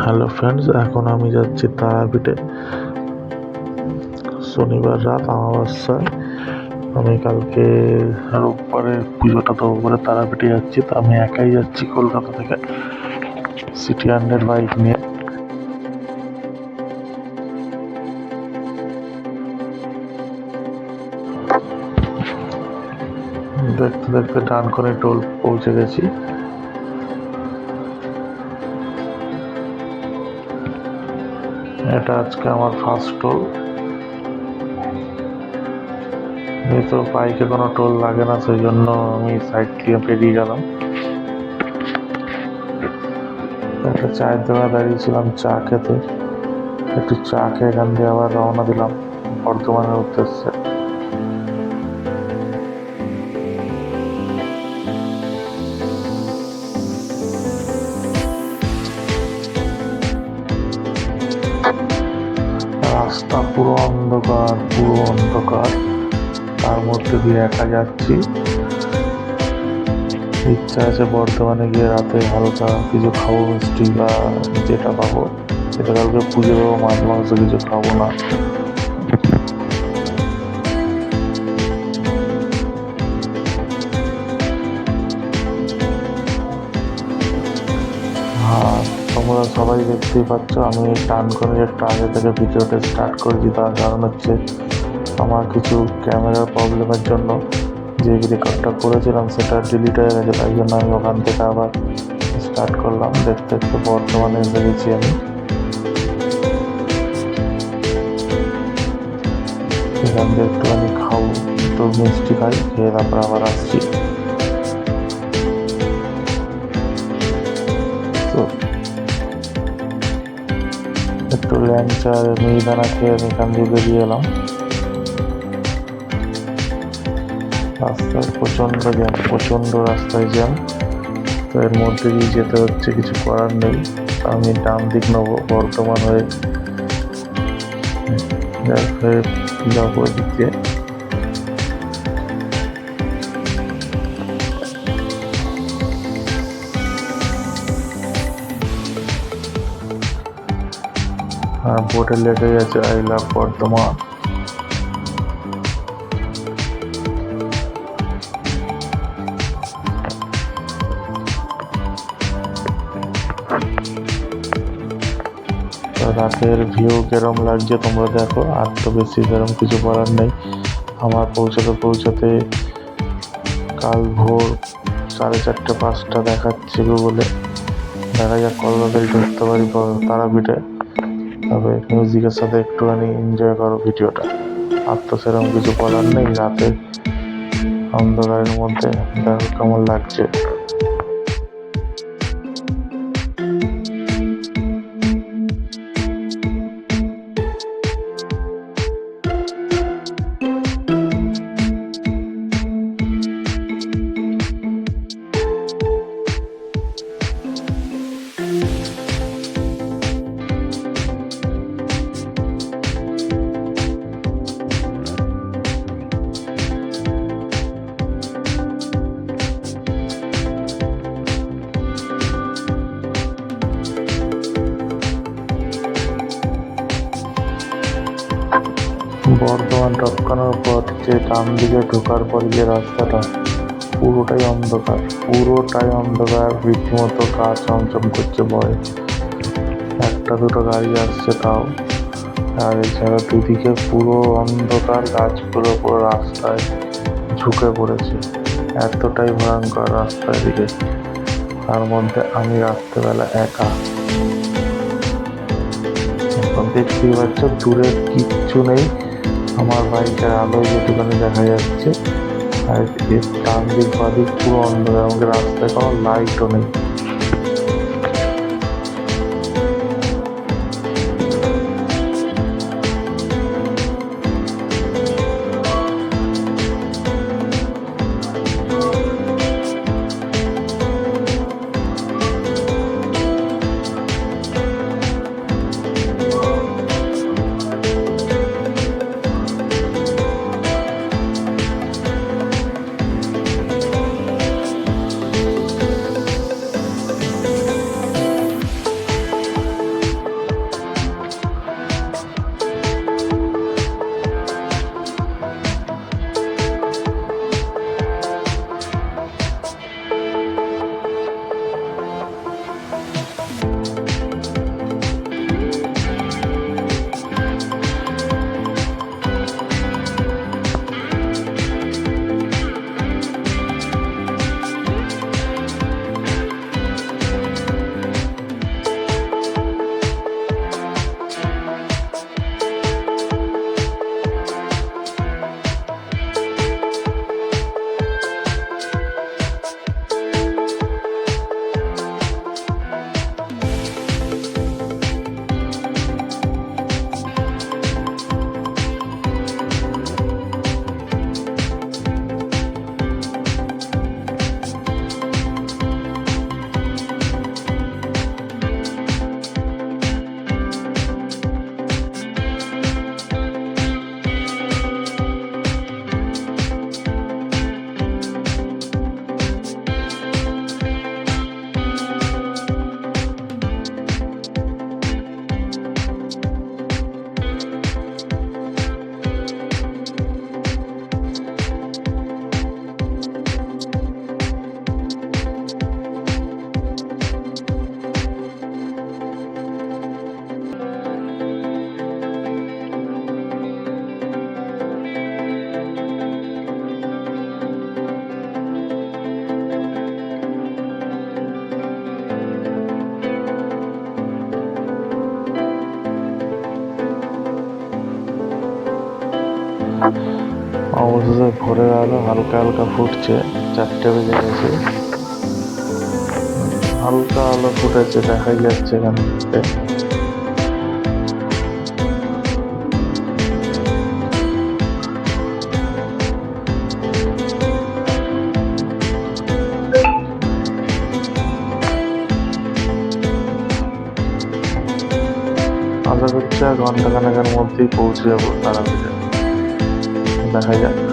Hello friends এখন আমি যাচ্ছি তারাপীঠে। শনিবার রাত অমাবস্যায় আমি কালকে রোববারে পুজোটা তো বলে তারাপীঠে যাচ্ছি। তো আমি একাই যাচ্ছি কলকাতা থেকে। সিটি হান্ড্রেড বাইক নিয়ে। দেখতে দেখতে ডান করে টোল পৌঁছে গেছি। এটা আজকে আমার ফার্স্ট টোল যেহেতু বাইকে কোনো টোল লাগে না সেই জন্য আমি সাইড দিয়ে পেরিয়ে গেলাম। একটা চায়ের দোকানে দাঁড়িয়েছিলাম, চা খেতে। একটু চা খেয়ে এখান দিয়ে আবার রওনা দিলাম বর্ধমানের উদ্দেশ্যে। পুরো অন্ধকার পুরো অন্ধকার। তার মধ্যে দিয়ে একা যাচ্ছি। ইচ্ছা আছে বর্তমানে গিয়ে রাতে হালকা কিছু খাব, মিষ্টি বা যেটা পাবো। সেটা কালকে পুজো মাছ মাংস কিছু খাব না। তোমরা সবাই দেখতেই পাচ্ছ, আমি টান করে একটু আগে থেকে ভিডিওটা স্টার্ট করেছি। তার কারণ হচ্ছে আমার কিছু ক্যামেরার প্রবলেমের জন্য যে রেকর্ডটা করেছিলাম সেটা ডিলিট হয়ে গেছে, তাই জন্য আমি ওখান থেকে আবার স্টার্ট করলাম। দেখতে দেখতে বর্তমানে গেছি আমি। এখান থেকে একটুখানি খাব, একটু মিষ্টি খাই, খেয়ে তারপর আবার আসছি। একটু ল্যাংচা আর মিহিদানা খেয়ে আমি এখান দিয়ে বেরিয়ে এলাম। রাস্তায় প্রচণ্ড জ্যাম, প্রচণ্ড রাস্তায় জ্যাম। তো এর মধ্যে দিয়ে যেতে হচ্ছে, কিছু করার নেই। আমি ডান দিক নেব, বর্ধমান হয়ে হয়ে যাব ওদিক বোর্ডে লেগে গেছে আই লাভ বর্ধমান রাতের ভিউ কেরম লাগছে তোমরা দেখো, আর তো বেশি সেরম কিছু করার নেই। আমার পৌঁছাতে পৌঁছাতে কাল ভোর সাড়ে চারটে পাঁচটা দেখাচ্ছে বলে। দেখা যাক কত তাড়াতাড়ি ঢুকতে পারি তারাপীঠে। তবে মিউজিকের সাথে একটুখানি এনজয় করো ভিডিওটা। আর তো সেরকম কিছু বলার নেই, রাতে অন্ধকারের মধ্যে দেখো কেমন লাগছে। বর্ধমান টপকানোর পর যে ডান দিকে ঢোকার পর যে রাস্তাটা, পুরোটাই অন্ধকার। পুরোটাই অন্ধকার, রীতিমতো গা চমচম করছে ভয়ে। একটা দুটো গাড়ি আসছে তাও। আর এছাড়া দুদিকে পুরো অন্ধকার, গাছগুলো পুরো রাস্তায় ঝুঁকে পড়েছে। এতটাই ভয়ঙ্কর রাস্তার দিকে। তার মধ্যে আমি রাত্রেবেলা একা। দেখতেই পাচ্ছ, দূরে কিচ্ছু নেই। আমার বাইকের আলোয় যেটুকানি দেখা যাচ্ছে। আর এর ডান দিক বাদিক পুরো অন্ধকার আমাকে রাস্তায় কোনো লাইটও নেই। অবশেষে ভোরের আলো হালকা হালকা ফুটছে, চারটে বেজে গেছে। হালকা আলো ফুটেছে, দেখাই যাচ্ছে এখান থেকে। আশা করছি আর ঘণ্টা খানেকের মধ্যেই পৌঁছে যাব তারাপীঠে দেখা যাক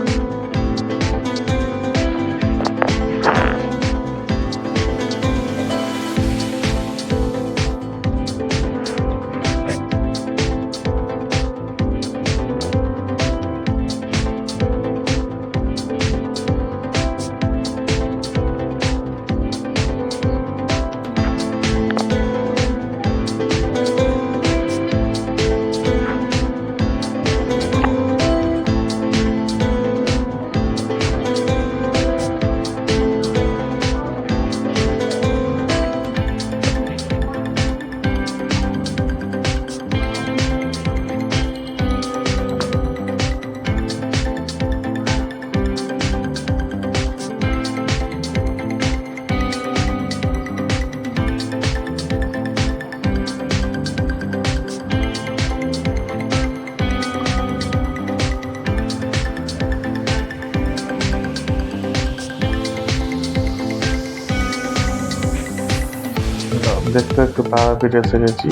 দেখতে একটু তারাপীঠ এসে গেছি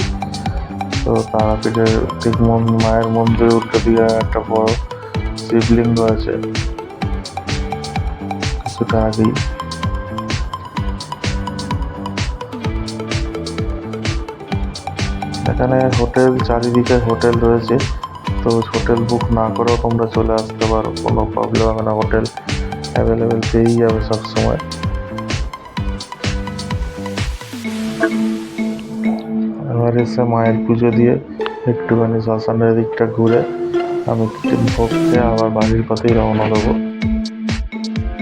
তো তারাপীঠের ঠিক মায়ের মন্দির উল্টো দিকে একটা বড় শিবলিঙ্গ আছে। কিছুটা আগেই। এখানে হোটেল, চারিদিকে হোটেল রয়েছে। তো হোটেল বুক না করেও তোমরা চলে আসতে পারো। কোনো প্রবলেম হবে না। হোটেল অ্যাভেলেবেল পেয়েই যাবে সবসময়। এসে মায়ের পুজো দিয়ে একটুখানি শ্মশানের দিকটা ঘুরে আমি ভোগ খেয়ে আবার বাড়ির পথেই রওনা দেবো।